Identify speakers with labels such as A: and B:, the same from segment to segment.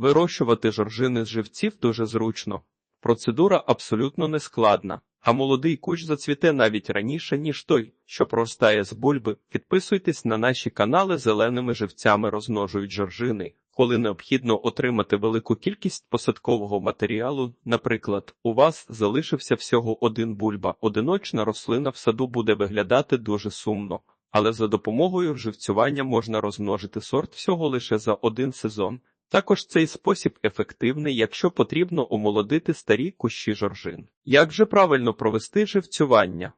A: Вирощувати жоржини з живців дуже зручно. Процедура абсолютно нескладна, а молодий кущ зацвіте навіть раніше, ніж той, що проростає з бульби. Підписуйтесь на наші канали зеленими живцями розмножують жоржини. Коли необхідно отримати велику кількість посадкового матеріалу, наприклад, у вас залишився всього один бульба, одиночна рослина в саду буде виглядати дуже сумно, але за допомогою живцювання можна розмножити сорт всього лише за один сезон. Також цей спосіб ефективний, якщо потрібно омолодити старі кущі жоржин. Як же правильно провести живцювання?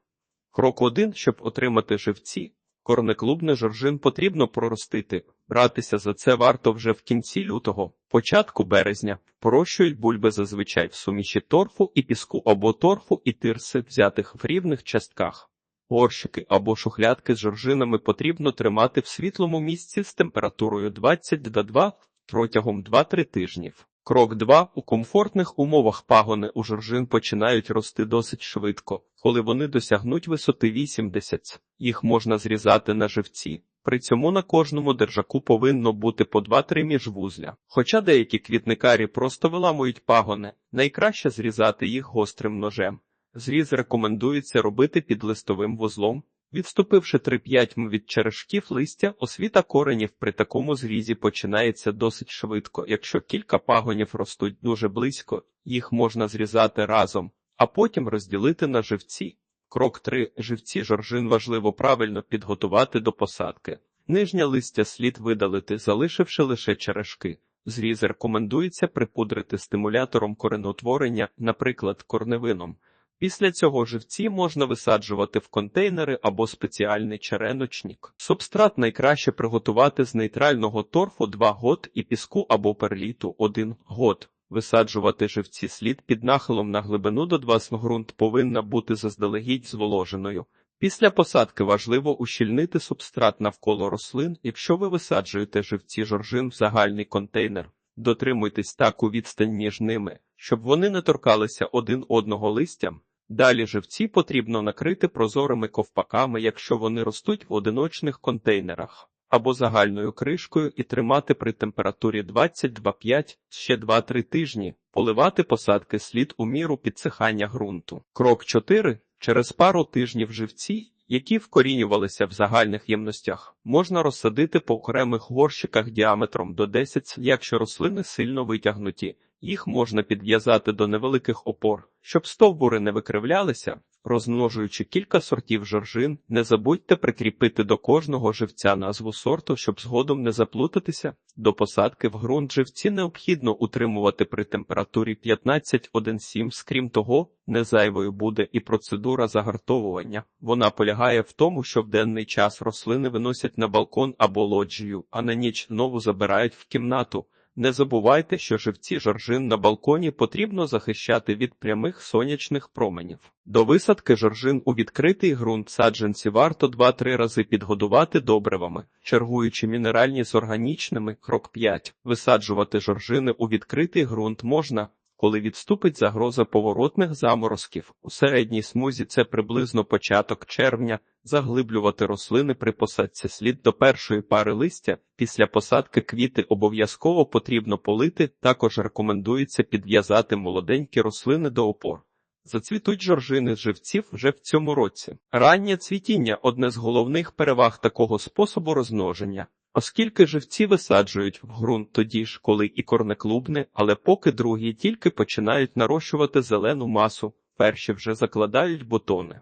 A: Крок 1. Щоб отримати живці, корнеклубний жоржин потрібно проростити. Братися за це варто вже в кінці лютого, початку березня. Порощують бульби зазвичай в суміші торфу і піску або торфу і тирси, взятих в рівних частках. Горщики або шухлядки з жоржинами потрібно тримати в світлому місці з температурою 20 до 2 протягом 2-3 тижнів. Крок 2. У комфортних умовах пагони у жоржин починають рости досить швидко. Коли вони досягнуть висоти 80, їх можна зрізати на живці. При цьому на кожному держаку повинно бути по 2-3 міжвузля. Хоча деякі квітникарі просто виламують пагони, найкраще зрізати їх гострим ножем. Зріз рекомендується робити під листовим вузлом, Відступивши 3-5 м від черешків листя, освіта коренів при такому зрізі починається досить швидко. Якщо кілька пагонів ростуть дуже близько, їх можна зрізати разом, а потім розділити на живці. Крок 3. Живці жоржин важливо правильно підготувати до посадки. Нижнє листя слід видалити, залишивши лише черешки. Зріз рекомендується припудрити стимулятором коренотворення, наприклад, корневином. Після цього живці можна висаджувати в контейнери або спеціальний череночник. Субстрат найкраще приготувати з нейтрального торфу 2 год і піску або перліту 1 год. Висаджувати живці слід під нахилом на глибину до 2 см. ґрунт повинна бути заздалегідь зволоженою. Після посадки важливо ущільнити субстрат навколо рослин, якщо ви висаджуєте живці жоржин в загальний контейнер. Дотримуйтесь таку відстань між ними, щоб вони не торкалися один одного листям. Далі живці потрібно накрити прозорими ковпаками, якщо вони ростуть в одиночних контейнерах, або загальною кришкою і тримати при температурі 22,5 ще 2-3 тижні, поливати посадки слід у міру підсихання ґрунту. Крок 4. Через пару тижнів живці, які вкорінювалися в загальних ємностях, можна розсадити по окремих горщиках діаметром до 10, якщо рослини сильно витягнуті. Їх можна підв'язати до невеликих опор, щоб стовбури не викривлялися, розмножуючи кілька сортів жоржин, не забудьте прикріпити до кожного живця назву сорту, щоб згодом не заплутатися. До посадки в ґрунт живці необхідно утримувати при температурі 15,17, скрім того, не зайвою буде і процедура загартовування. Вона полягає в тому, що в денний час рослини виносять на балкон або лоджію, а на ніч знову забирають в кімнату. Не забувайте, що живці жоржин на балконі потрібно захищати від прямих сонячних променів. До висадки жоржин у відкритий ґрунт саджанці варто 2-3 рази підгодувати добривами, чергуючи мінеральні з органічними. Крок 5. Висаджувати жоржини у відкритий ґрунт можна, коли відступить загроза поворотних заморозків. У середній смузі це приблизно початок червня. Заглиблювати рослини при посадці слід до першої пари листя. Після посадки квіти обов'язково потрібно полити, також рекомендується підв'язати молоденькі рослини до опор. Зацвітуть жоржини живців вже в цьому році. Раннє цвітіння одне з головних переваг такого способу розмноження. Оскільки живці висаджують в ґрунт тоді ж, коли і корнеклубни, але поки другі тільки починають нарощувати зелену масу, перші вже закладають бутони.